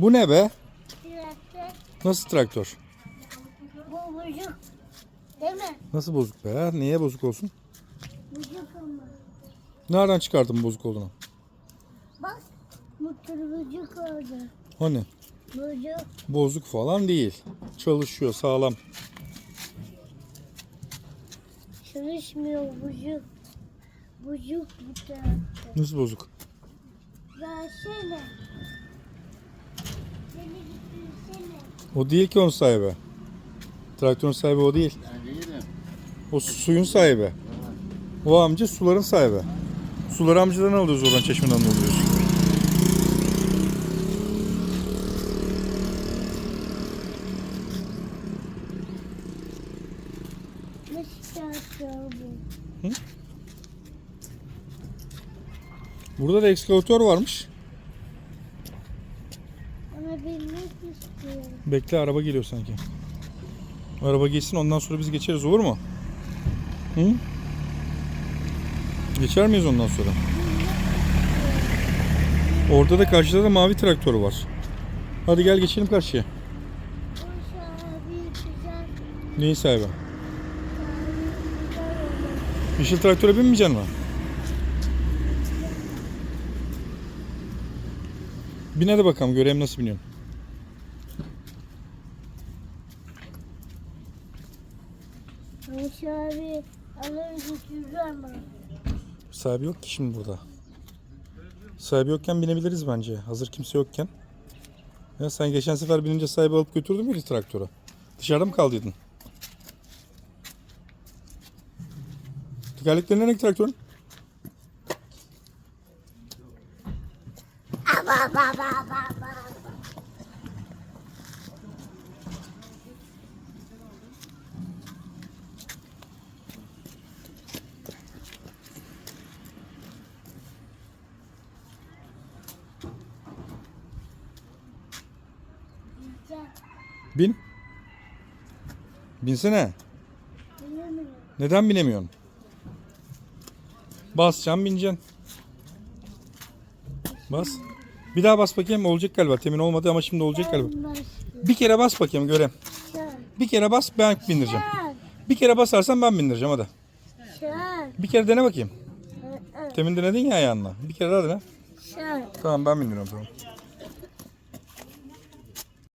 Bu ne be? Traktör. Nasıl traktör? Bu bucuk. Değil mi? Nasıl bozuk be? Niye bozuk olsun? Bucuk ama. Nereden çıkardın bozuk olduğunu? Bak. Motor bucuk oldu. Hani? Bucuk. Bozuk falan değil. Çalışıyor sağlam. Çalışmıyor bucuk. Bucuk bu traktör. Nasıl bozuk? Versene. O değil ki onun sahibi. Traktörün sahibi o değil. O su- suyun sahibi. O amca suların sahibi. Suları amcadan alıyoruz oradan çeşmeden alıyoruz. Burada da ekskavatör varmış. Ama binmek istiyorum. Bekle araba geliyor sanki. Araba geçsin ondan sonra biz geçeriz olur mu? Hı? Geçer miyiz ondan sonra? Orada da karşıda da mavi traktör var. Hadi gel geçelim karşıya. Bu sahibi. Yeşil traktöre binmeyeceksin mi? Bin hadi bakalım göreyim nasıl biniyorsun. Bu sahibi alır götürür ama. Sahibi yok ki şimdi burada. Sahibi yokken binebiliriz bence. Hazır kimse yokken. Ya sen geçen sefer binince sahibi alıp götürdün müydü traktörü? Dışarıda mı kaldıydın? Tekerlekleri nereye traktörün? Bin. Binsene. Neden binemiyorsun? Basacaksın bineceksin. Bas. Bir daha bas bakayım olacak galiba. Temin olmadı ama şimdi olacak galiba. Bir kere bas bakayım göreyim. Bir kere bas ben bindireceğim. Bir kere basarsan ben bindireceğim hadi. Bir kere dene bakayım. Temin denedin ya ayağınla. Bir kere daha dene. Tamam ben bindiriyorum tamam.